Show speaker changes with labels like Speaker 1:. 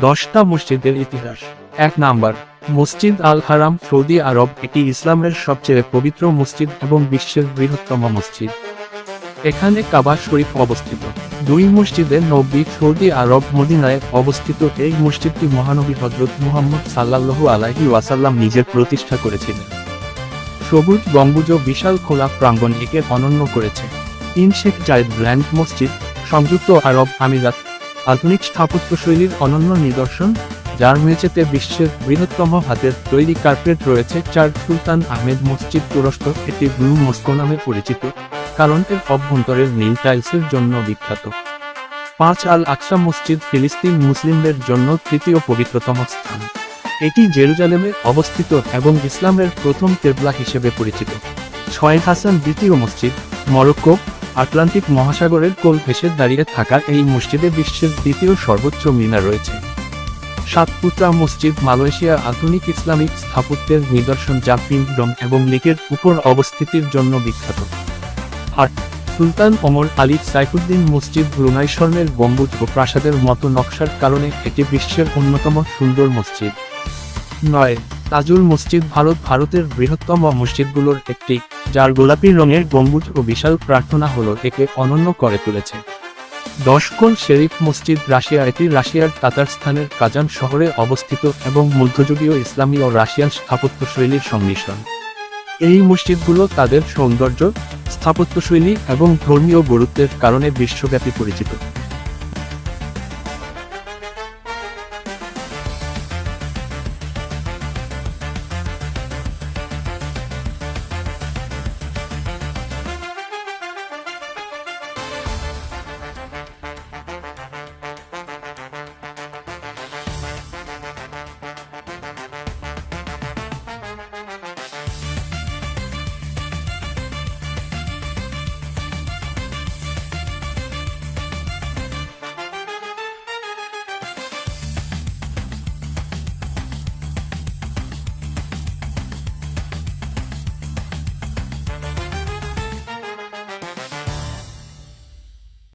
Speaker 1: দশটা মসজিদের ইতিহাস। এক নাম্বার, মসজিদ আল হারাম সৌদি আরব, এটি ইসলামের সবচেয়ে পবিত্র মসজিদ এবং বিশ্বের বৃহত্তম মসজিদ। এখানে কাবা শরীফ অবস্থিত। দুই মসজিদের নব্বী সৌদি আরব মদিনায় অবস্থিত এই মসজিদটি মহানবী হজরত মুহাম্মদ সাল্লাল্লাহু আলাইহি ওয়াসাল্লাম নিজের প্রতিষ্ঠা করেছিলেন। সবুজ গম্বুজ বিশাল খোলা প্রাঙ্গণ একে অনন্য করেছে। তিন জায়দ জায়েদ গ্র্যান্ড মসজিদ, সংযুক্ত আরব আমিরাত আধুনিক স্থাপত্যশৈলীর অনন্য নিদর্শন, যার মেঝেতে বিশ্বের বৃহত্তম হাতের তৈরি কার্পেট রয়েছে, চার সুলতান আহমেদ মসজিদ তুরস্ক, এটি ব্লু মস্কো নামে পরিচিত, কারণ এর অভ্যন্তরের নীল টাইলসের জন্য বিখ্যাত। পাঁচ আল আকসা মসজিদ ফিলিস্তিন মুসলিমদের জন্য তৃতীয় পবিত্রতম স্থান। এটি জেরুজালেমে অবস্থিত এবং ইসলামের প্রথম কেবলা হিসেবে পরিচিত। ছয় হাসান দ্বিতীয় মসজিদ, মরক্কো আটলান্টিক মহাসাগরের কোল ভেসে দাঁড়িয়ে থাকা এই মসজিদে বিশ্বের দ্বিতীয় সর্বোচ্চ মিনার রয়েছে। সাতপুত্রা মসজিদ, মালয়েশিয়া আধুনিক ইসলামিক স্থাপত্যের নিদর্শন যা পিংডম এবং লেকের উপর অবস্থিতির জন্য বিখ্যাত। আট, সুলতান ওমর আলী সাইফুদ্দিন মসজিদ ব্রুনাই স্বর্ণের গম্বুজ ও প্রাসাদের মতো নকশার কারণে এটি বিশ্বের অন্যতম সুন্দর মসজিদ। নয় তাজুল মসজিদ ভারত ভারতের বৃহত্তম মসজিদগুলোর একটি, যার গোলাপি রঙের গম্বুজ ও বিশাল প্রার্থনা হলো একে অনন্য করে তুলেছে। দশকোল শেরিফ মসজিদ রাশিয়া এটি রাশিয়ার তাতারস্থানের কাজান শহরে অবস্থিত এবং মধ্যযুগীয় ইসলামী ও রাশিয়ান স্থাপত্যশৈলীর সংমিশ্রণ। এই মসজিদগুলো তাদের সৌন্দর্য, স্থাপত্যশৈলী এবং ধর্মীয় গুরুত্বের কারণে বিশ্বব্যাপী পরিচিত।